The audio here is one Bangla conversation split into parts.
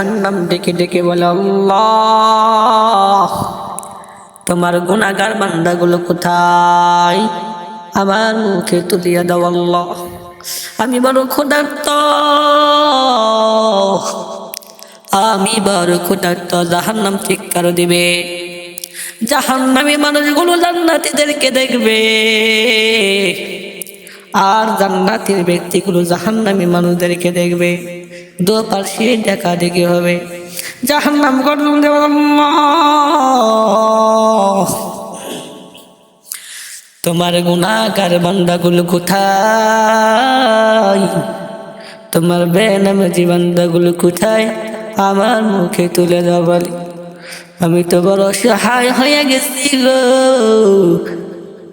জাহান্নাম ডেকে ডেকে বলে, আল্লাহ, তোমার গুণাগার বান্দাগুলো কোথায়? আমার মুখে তুলিয়া দাও, আল্লাহ। আমি বড় ক্ষুধার্ত। আমি বড় ক্ষুধার্ত। জাহান্নাম ঠিক চিৎকার দিবে। জাহান্নামী মানুষগুলো জান্নাতিদেরকে দেখবে। আর জান্নাতের ব্যক্তিগুলো জাহান্নামী মানুষদেরকে দেখবে। দু পাশে দেখা দেখি হবে। জাহান্নাম গঠন দেব তোমার গুণাকার বান্দাগুলো কোথায়? তোমার বেনামাজি বান্দাগুলো কোথায়? আমার মুখে তুলে দাও বলি। আমি তো বড় সহায় হয়ে গেছি গো।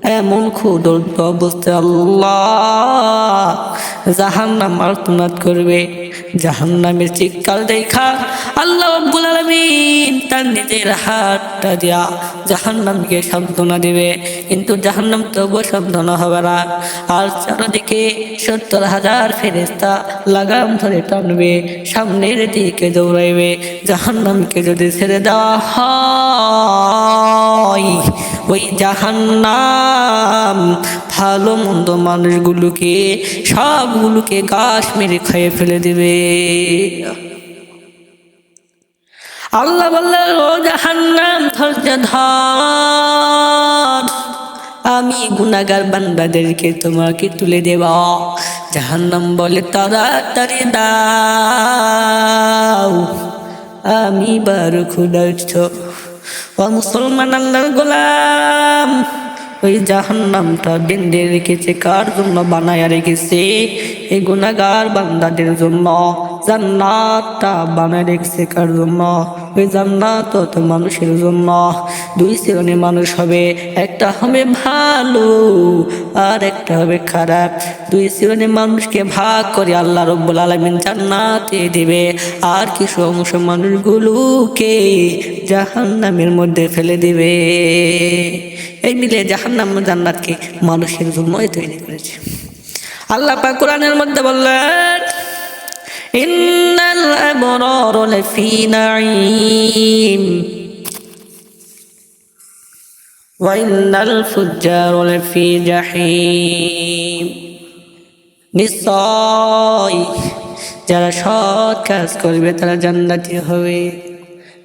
এমন ক্ষুদর্ত অবস্থা, আল্লাহ। জাহান্নাম আর্তনাদ করবে। জাহান্নামের চিৎকার দেখা। আল্লাহ আব্বুল আলমিন তার নিজের হাতটা দিয়া জাহান্নামকে সান্ত্বনা দিবে। কিন্তু জাহান্নাম তবুও সান্ত্বনা হবে না। আর চারদিকে সত্তর হাজার ফেরেস্তা লাগাম ধরে টানবে, সামনের দিকে দৌড়াইবে। জাহান্নামকে যদি ছেড়ে দেওয়া হয় ওই জাহান্নাম, ভালো মন্দ মানুষগুলোকে, সবগুলোকে গাছ মেরে খেয়ে ফেলে দিবে। আল্লাহ বললেন, ও জাহান্নাম, ধৈর্য ধর। আমি গুনাগার বান্দাদেরকে তোমাকে তুলে দেব। জাহান্নাম বলে, তাড়াতাড়ি দাও। আমি বারো ক্ষুধার্থ ও মুসলমান আল্লাহর গোলাম, ওই জাহান্নামটা বেঁধে রেখেছে, কার জন্য বানায়া রেখেছে? এই গুণাগার বান্দাদের জন্য। জান্নাতটা বানায় রেখেছে কার জন্য? ওই জান্নাত তো মানুষের জন্য। দুই শ্রেণির মানুষ হবে, একটা হবে ভালো আর একটা হবে খারাপ। দুই শ্রেণির মানুষকে ভাগ করে আল্লাহ রব্বুল আলমিন জান্নাতে দেবে। আর কিছু অংশ মানুষগুলোকে জাহান্নামের মধ্যে ফেলে দিবে। এই মিলে জাহান্নাম জান্নাতকে মানুষের জন্যই তৈরি করেছে। আল্লাহ পাক কোরআনের মধ্যে বললেন, ইন্নাল আবরার লাফি নাঈম। নিশ্চয় যারা সৎ কাজ করবে, তারা জান্নাতি হবে।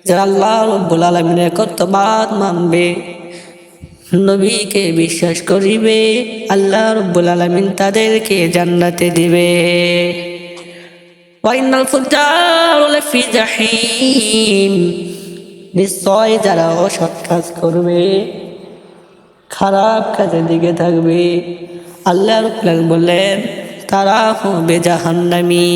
যারা আল্লাহ রব্বুল আলমিনের কর্তবাদ মানবে, নবীকে বিশ্বাস করিবে, আল্লাহ রব্বুল আলমিন তাদেরকে জান্নাতে দিবে। ওয়াইনাল ফুজ্জার লাফি জাহিম নিশ্চয় যারা অসৎ কাজ করবে খারাপ কাজের দিকে থাকবে। আল্লাহ বললেন তারা হবে জাহান্নামী।